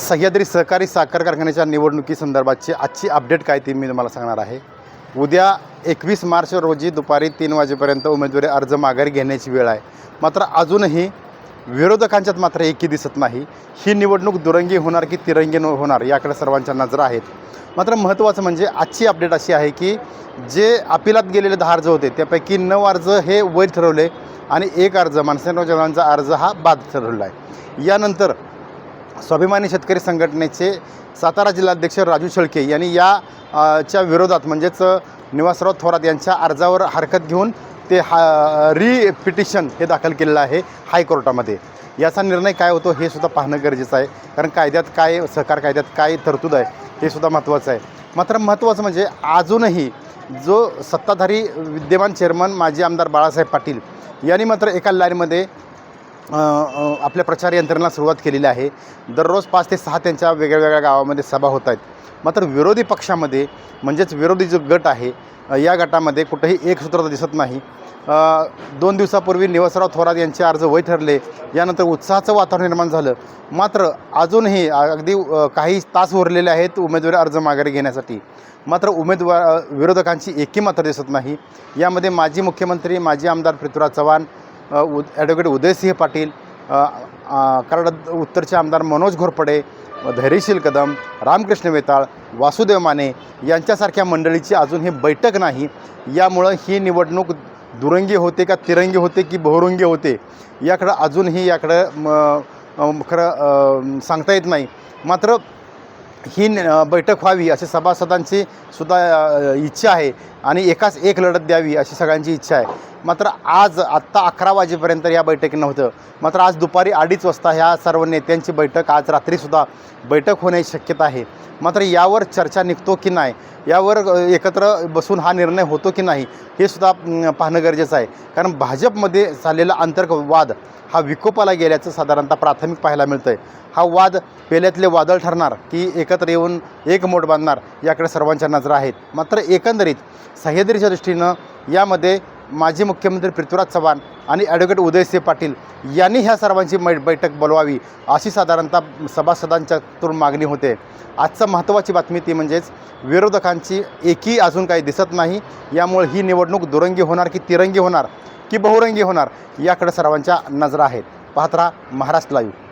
सह्याद्री सहकारी साखर कारखान्याच्या निवडणुकीसंदर्भातची आजची अपडेट काय ती मी तुम्हाला सांगणार आहे. उद्या एकवीस मार्च रोजी दुपारी तीन वाजेपर्यंत उमेदवारी अर्ज माघारी घेण्याची वेळ आहे. मात्र अजूनही विरोधकांच्यात मात्र एकी दिसत नाही. ही निवडणूक दुरंगी होणार की तिरंगी न होणार याकडे सर्वांच्या नजर आहेत. मात्र महत्त्वाचं म्हणजे आजची अपडेट अशी आहे की जे अपिलात गेलेले दहा अर्ज होते त्यापैकी नऊ अर्ज हे वैध ठरवले आणि एक अर्ज मानसेनराव चव्हाणांचा अर्ज हा बाद ठरवला आहे. यानंतर स्वाभिमानी शेतकरी संघटनेचे सातारा जिल्हाध्यक्ष राजू शेळके यांनी या च्या विरोधात म्हणजेच निवासराव थोरात यांच्या अर्जावर हरकत घेऊन ते हा री पिटिशन हे दाखल केलेलं आहे हायकोर्टामध्ये. याचा निर्णय काय होतो हे सुद्धा पाहणं गरजेचं आहे. कारण कायद्यात काय सहकार कायद्यात काय तरतूद आहे हे सुद्धा महत्त्वाचं आहे. मात्र महत्त्वाचं म्हणजे अजूनही जो सत्ताधारी विद्यमान चेअरमन माजी आमदार बाळासाहेब पाटील यांनी मात्र एका लाईनमध्ये आपल्या प्रचार यंत्रणेला सुरुवात केलेली आहे. दररोज पाच ते सहा त्यांच्या वेगळ्या वेगळ्या गावामध्ये सभा होत आहेत. मात्र विरोधी पक्षामध्ये म्हणजेच विरोधी जो गट आहे या गटामध्ये कुठंही एक सूत्र दिसत नाही. दोन दिवसापूर्वी निवासराव थोरात यांचे अर्ज वय ठरले. यानंतर उत्साहाचं वातावरण निर्माण झालं. मात्र अजूनही अगदी काही तास उरलेले आहेत उमेदवारी अर्ज माघारी घेण्यासाठी. मात्र उमेदवार विरोधकांची एकी मात्र दिसत नाही. यामध्ये माजी मुख्यमंत्री माजी आमदार पृथ्वीराज चव्हाण उ ॲडव्होकेट उदयसिंह पाटील कराड उत्तरचे आमदार मनोज घोरपडे धैर्यशील कदम रामकृष्ण वेताळ वासुदेव माने यांच्यासारख्या मंडळीची अजून ही बैठक नाही. यामुळं ही निवडणूक दुरंगी होते का तिरंगी होते की बहुरंगी होते याकडं अजूनही याकडं म, खरं सांगता येत नाही. मात्र ही न- बैठक व्हावी अशी सभासदांची सुद्धा इच्छा आहे आणि एकाच एक लढत द्यावी अशी सगळ्यांची इच्छा आहे. मात्र आज आत्ता अकरा वाजेपर्यंत या बैठकी नव्हतं. मात्र आज दुपारी अडीच वाजता ह्या सर्व नेत्यांची बैठक आज रात्रीसुद्धा बैठक होण्याची शक्यता आहे. मात्र यावर चर्चा निघतो की नाही यावर एकत्र बसून हा निर्णय होतो की नाही हे सुद्धा पाहणं गरजेचं आहे. कारण भाजपमध्ये झालेला अंतर्वाद हा विकोपाला गेल्याचं साधारणतः प्राथमिक पाहायला मिळतं आहे हा वाद पेल्यातले वादळ ठरणार की एकत्र येऊन एक मोठ बांधणार याकडे सर्वांच्या नजरा आहेत. मात्र एकंदरीत सह्याद्रीच्या दृष्टीनं यामध्ये माजी मुख्यमंत्री पृथ्वीराज चव्हाण आणि ॲडव्होकेट उदयसिंह पाटील यांनी ह्या सर्वांची मै बैठक बोलवावी अशी साधारणतः सभासदांच्यातून मागणी होते. आजचं महत्त्वाची बातमी ती म्हणजेच विरोधकांची एकी अजून काही दिसत नाही यामुळे ही निवडणूक दुरंगी होणार की तिरंगी होणार की बहुरंगी होणार याकडे सर्वांच्या नजरा आहेत. पाहत राहा महाराष्ट्र लाईव्ह